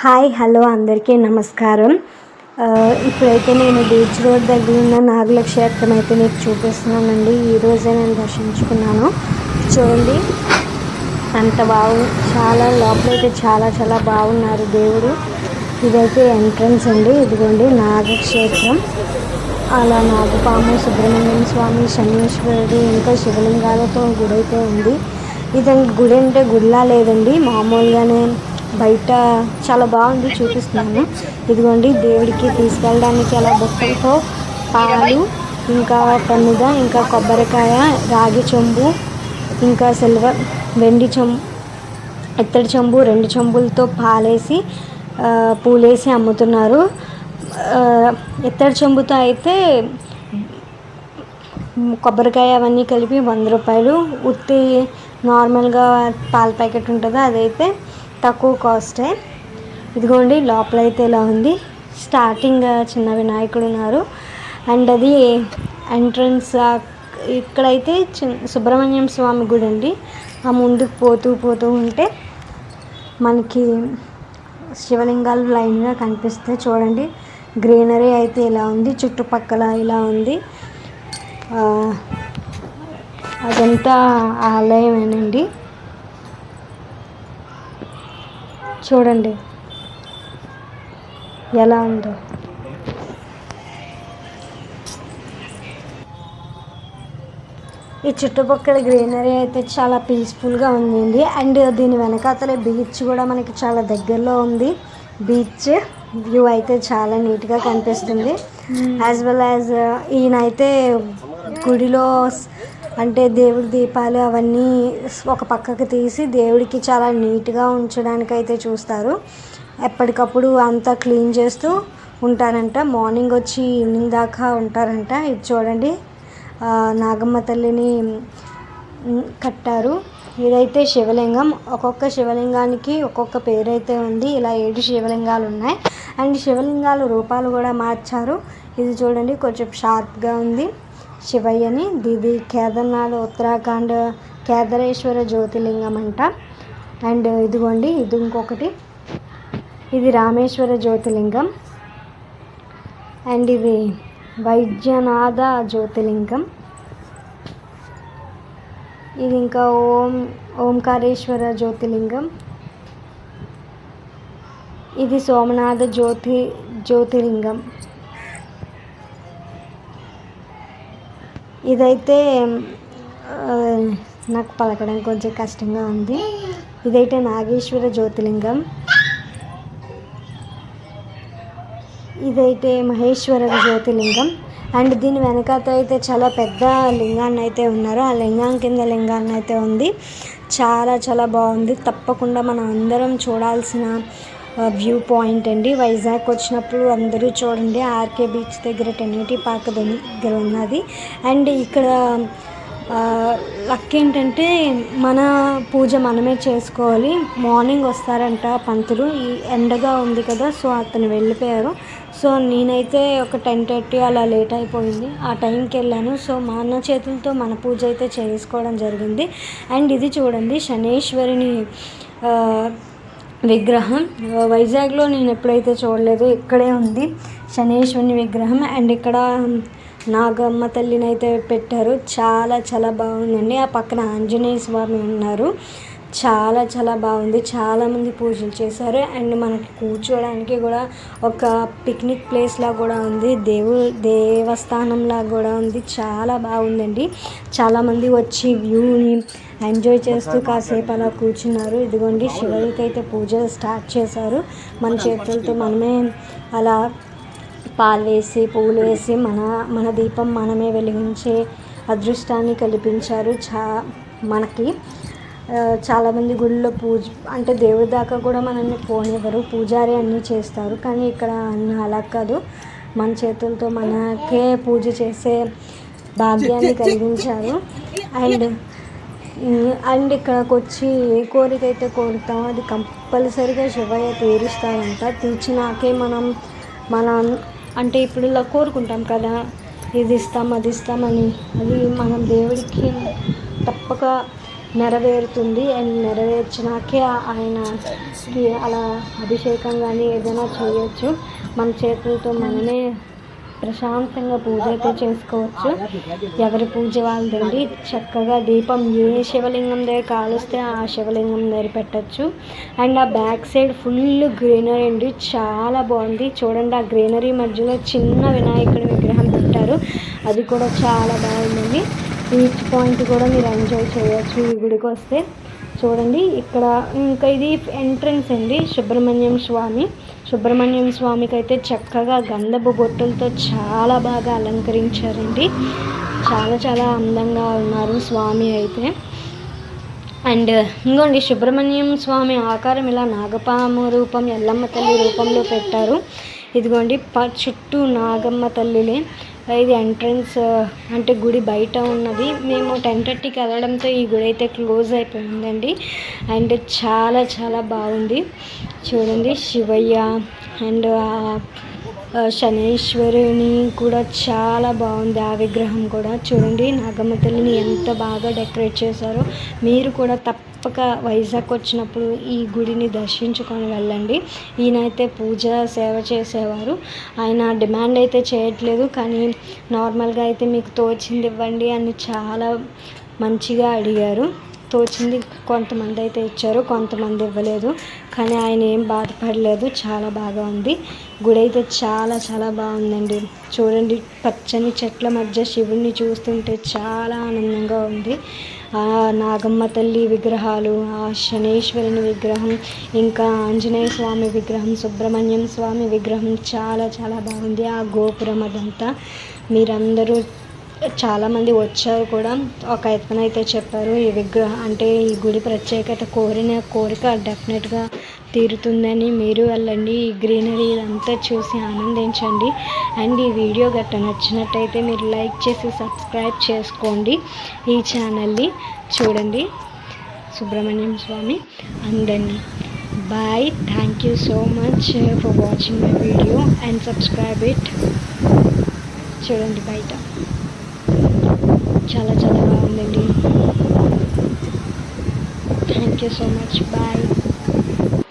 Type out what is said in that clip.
Hi hello అందరికీ నమస్కారం. ఇప్పుడైతే నేను బీచ్ రోడ్ దగ్గర ఉన్న నాగుల క్షేత్రం అయితే మీకు చూపిస్తున్నానండి. ఈరోజే నేను దర్శించుకున్నాను. చూడండి అంత బాగు చాలా లోపలైతే చాలా చాలా బాగున్నారు దేవుడు. ఇదైతే ఎంట్రన్స్ అండి. ఇదిగోండి నాగక్షేత్రం. అలా నాగపాము సుబ్రహ్మణ్యం స్వామి శనీశ్వరుడు ఇంకా శివలింగాలతో గుడి అయితే ఉంది. ఇది గుడి అంటే గుడిలా లేదండి. మామూలుగానే బయట చాలా బాగుంది చూపిస్తున్నాను. ఇదిగోండి దేవుడికి తీసుకెళ్ళడానికి అలా బొక్కలతో పాలు ఇంకా పన్నుద ఇంకా కొబ్బరికాయ రాగి చెంబు ఇంకా సిల్వర్ వెండి చెంబు ఇత్తడి చెంబు రెండు చెంబులతో పాలేసి పూలేసి అమ్ముతున్నారు. ఇత్తడి చెంబుతో అయితే కొబ్బరికాయ అవన్నీ కలిపి వంద రూపాయలు. ఉత్తి నార్మల్గా పాల ప్యాకెట్ ఉంటుందో అదైతే తక్కువ కాస్టే ఇదిగోండి లోపల అయితే ఇలా ఉంది. స్టార్టింగ్ చిన్న వినాయకుడు ఉన్నారు. అండ్ అది ఎంట్రన్స్ ఇక్కడైతే చిన్న సుబ్రహ్మణ్యం స్వామి గుడి అండి. ఆ ముందుకు పోతూ పోతూ ఉంటే మనకి శివలింగాలు లైన్గా కనిపిస్తాయి చూడండి. గ్రీనరీ అయితే ఇలా ఉంది చుట్టుపక్కల ఇలా ఉంది. అదంతా ఆలయమేనండి. చూడండి. ఎలా ఉందో. ఈ చుట్టుపక్కల గ్రీనరీ అయితే చాలా పీస్ఫుల్గా ఉందండి. అండ్ దీని వెనకాతలే బీచ్ కూడా మనకి చాలా దగ్గరలో ఉంది. బీచ్ వ్యూ అయితే చాలా నీట్గా కనిపిస్తుంది. యాజ్ వెల్ యాజ్ ఈయన అయితే గుడిలో అంటే దేవుడి దీపాలు అవన్నీ ఒక పక్కకు తీసి దేవుడికి చాలా నీట్గా ఉంచడానికి అయితే చూస్తారు. ఎప్పటికప్పుడు అంతా క్లీన్ చేస్తూ ఉంటారంట. మార్నింగ్ వచ్చి ఈవినింగ్ దాకా ఉంటారంట. ఇది చూడండి. నాగమ్మ తల్లిని కట్టారు. ఇదైతే శివలింగం. ఒక్కొక్క శివలింగానికి ఒక్కొక్క పేరైతే ఉంది. ఇలా ఏడు శివలింగాలు ఉన్నాయి అండ్ శివలింగాలు రూపాలు కూడా మార్చారు. ఇది చూడండి కొంచెం షార్ప్గా ఉంది. శివయ్యని ఇది కేదార్నాథ్ ఉత్తరాఖండ్ కేదారేశ్వర జ్యోతిలింగం అంట. అండ్ ఇదిగోండి ఇది ఇంకొకటి. ఇది రామేశ్వర జ్యోతిలింగం అండ్ ఇది వైద్యనాథ జ్యోతిలింగం ఇది ఇంకా ఓం ఓంకారేశ్వర జ్యోతిలింగం ఇది సోమనాథ జ్యోతి జ్యోతిలింగం ఇదైతే నాకు పలకడం కొంచెం కష్టంగా ఉంది. ఇదైతే నాగేశ్వర జ్యోతిలింగం ఇదైతే మహేశ్వర జ్యోతిలింగం అండ్ దీని వెనకాత అయితే చాలా పెద్ద లింగాన్ని అయితే ఉన్నారు. ఆ లింగం కింద లింగాన్ని అయితే ఉంది. చాలా చాలా బాగుంది. తప్పకుండా మనం అందరం చూడాల్సిన వ్యూ పాయింట్ అండి. వైజాగ్ వచ్చినప్పుడు అందరూ చూడండి ఆర్కే బీచ్ దగ్గర టెన్నిటీ పార్క్ దగ్గర ఉన్నది. అండ్ ఇక్కడ లక్ ఏంటంటే మన పూజ మనమే చేసుకోవాలి. మార్నింగ్ వస్తారంట పంతులు. ఈ ఎండగా ఉంది కదా సో అతను వెళ్ళిపోయారు. సో నేనైతే ఒక టెన్ థర్టీ అలా లేట్ అయిపోయింది. ఆ టైంకి వెళ్ళాను. సో మన చేతులతో మన పూజ అయితే చేసుకోవడం జరిగింది. అండ్ ఇది చూడండి శనేశ్వరిని విగ్రహం. వైజాగ్లో నేను ఎప్పుడైతే చూడలేదు ఇక్కడే ఉంది శనేశ్వరుని విగ్రహం. అండ్ ఇక్కడ నాగమ్మ తల్లిని అయితే పెట్టారు. చాలా చాలా బాగుందండి. ఆ పక్కన ఆంజనేయ స్వామి ఉన్నారు. చాలా చాలా బాగుంది. చాలామంది పూజలు చేశారు. అండ్ మనకి కూర్చోడానికి కూడా ఒక పిక్నిక్ ప్లేస్లా కూడా ఉంది. దేవు దేవస్థానంలా కూడా ఉంది. చాలా బాగుందండి. చాలామంది వచ్చి వ్యూని ఎంజాయ్ చేస్తూ కాసేపు అలా కూర్చున్నారు. ఇదిగోండి శివయ్యకి అయితే పూజ స్టార్ట్ చేశారు. మన చేతులతో మనమే అలా పాలు వేసి పువ్వులు వేసి మన మన దీపం మనమే వెలిగించే అదృష్టాన్ని కల్పించారు. చా మనకి చాలామంది గుడిలో పూజ అంటే దేవుడి దాకా కూడా మనల్ని పోనివ్వరు. పూజారి అన్నీ చేస్తారు. కానీ ఇక్కడ అన్న అలా కాదు. మన చేతులతో మనకే పూజ చేసే భాగ్యాన్ని కలిగించారు. అండ్ అండ్ ఇక్కడికి వచ్చి ఏ కోరిక అయితే కోరుతామో అది కంపల్సరిగా శివయ్య తీరుస్తారంట తీర్చినాకే మనం మనం అంటే ఇప్పుడు ఇలా కోరుకుంటాం కదా. ఇది ఇస్తాం అది ఇస్తామని అది మనం దేవుడికి తప్పక నెరవేరుతుంది అండ్ నెరవేర్చినాకే ఆయనకి అలా అభిషేకం కానీ ఏదైనా చేయొచ్చు. మన చేతులతో మనమే ప్రశాంతంగా పూజ అయితే చేసుకోవచ్చు. ఎవరి పూజ వాళ్ళదండి చక్కగా దీపం ఏ శివలింగం దగ్గర కాలుస్తే ఆ శివలింగం దగ్గర పెట్టచ్చు. అండ్ ఆ బ్యాక్ సైడ్ ఫుల్ గ్రీనరీ అండి చాలా బాగుంది. చూడండి ఆ గ్రీనరీ మధ్యలో చిన్న వినాయకుడి విగ్రహం పెట్టారు. అది కూడా చాలా బాగుందండి. బీచ్ పాయింట్ కూడా మీరు ఎంజాయ్ చేయొచ్చు ఈ గుడికి వస్తే. చూడండి ఇక్కడ ఇంకా ఇది ఎంట్రన్స్ అండి సుబ్రహ్మణ్యం స్వామి. సుబ్రహ్మణ్యం స్వామికి అయితే చక్కగా గంధపు బొట్టులతో చాలా బాగా అలంకరించారండి. చాలా చాలా అందంగా ఉన్నారు స్వామి అయితే. అండ్ ఇంకోండి సుబ్రహ్మణ్యం స్వామి ఆకారం ఇలా నాగపాము రూపం ఎల్లమ్మ తల్లి రూపంలో పెట్టారు. ఇదిగోండి ప చుట్టూ నాగమ్మ తల్లిలే. ఇది ఎంట్రన్స్ అంటే గుడి బయట ఉన్నది. మేము టెన్ థర్టీకి వెళ్ళడంతో ఈ గుడి అయితే క్లోజ్ అయిపోయిందండి. అండ్ చాలా చాలా బాగుంది. చూడండి శివయ్య అండ్ శనేశ్వరుని కూడా చాలా బాగుంది ఆ విగ్రహం కూడా. చూడండి నాగమ్మ తల్లిని ఎంత బాగా డెకరేట్ చేశారో. మీరు కూడా తప్పక వైజాగ్ వచ్చినప్పుడు ఈ గుడిని దర్శించుకొని వెళ్ళండి. ఈయనైతే పూజ సేవ చేసేవారు. ఆయన డిమాండ్ అయితే చేయట్లేదు కానీ నార్మల్గా అయితే మీకు తోచింది ఇవ్వండి అని చాలా మంచిగా అడిగారు. తోచింది కొంతమంది అయితే ఇచ్చారు కొంతమంది ఇవ్వలేదు. కానీ ఆయన ఏం బాధపడలేదు చాలా బాగా ఉంది. గుడి అయితే చాలా చాలా బాగుందండి. చూడండి పచ్చని చెట్ల మధ్య శివుణ్ణి చూస్తుంటే చాలా ఆనందంగా ఉంది. ఆ నాగమ్మ తల్లి విగ్రహాలు ఆ శనేశ్వరుని విగ్రహం ఇంకా ఆంజనేయ స్వామి విగ్రహం సుబ్రహ్మణ్యం స్వామి విగ్రహం చాలా చాలా బాగుంది. ఆ గోపురం అదంతా మీరందరూ చాలామంది వచ్చారు కూడా. ఒక అయితే చెప్పారు ఈ విగ్రహం అంటే ఈ గుడి ప్రత్యేకత కోరిన కోరిక డెఫినెట్గా తీరుతుందని మీరు వెళ్ళండి. ఈ గ్రీనరీ ఇదంతా చూసి ఆనందించండి. అండ్ ఈ వీడియో గట్ట నచ్చినట్టయితే మీరు లైక్ చేసి సబ్స్క్రైబ్ చేసుకోండి. ఈ ఛానల్ని చూడండి. సుబ్రహ్మణ్యం స్వామి అందరినీ bye thank you so much for watching my video and subscribe it చూడండి బయట. చాలా చాలా బాగుందండి. Thank you so much bye